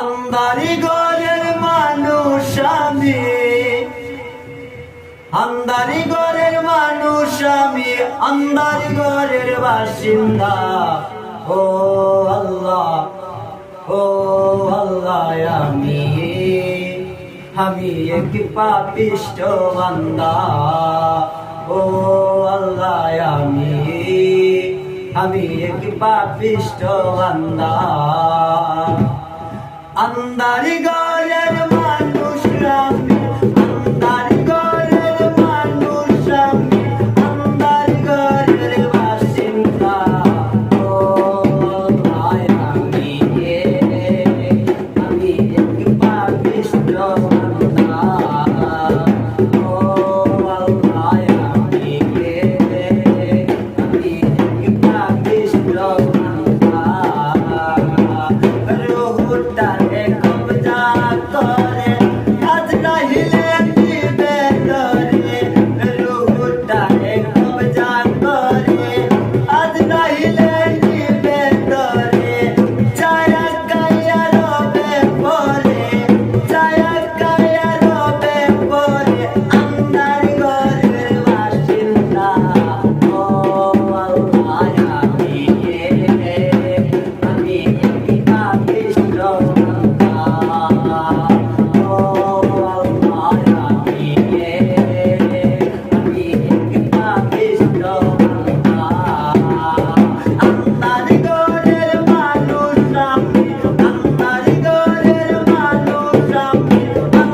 আন্দারি ঘরের মানুষ আমি। আন্দারি ঘরের মানুষ আমি আন্দারি ঘরের বাসিন্দা। ও আল্লাহ ও আল্লাহ আমি। আমি এক পাপিষ্ট বান্দা। ও আল্লাহ আমি। আমি এক পাপিষ্ট বান্দা। আন্দারি ঘরের মানুষ আমি করে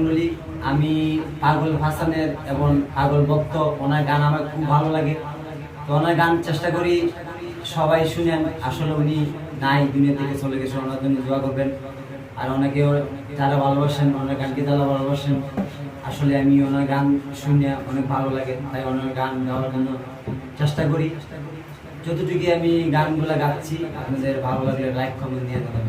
মণ্ডলী, আমি পাগল হাসানের এবং পাগল ভক্ত, ওনার গান আমার খুব ভালো লাগে। তো ওনার গান চেষ্টা করি, সবাই শুনেন। আসলে উনি নাই দুনিয়া থেকে চলে গেছে, ওনার জন্য দোয়া করবেন। আর অনেকে যারা ভালোবাসেন, ওনার গানকে যারা ভালোবাসেন, আসলে আমি ওনার গান শুনে অনেক ভালো লাগে। তাই ওনার গান গাওয়ার জন্য চেষ্টা করি। যতটুকু আমি গানগুলো গাচ্ছি, আপনাদের ভালো লাগলে লাইক কমেন্ট দিয়ে দেবেন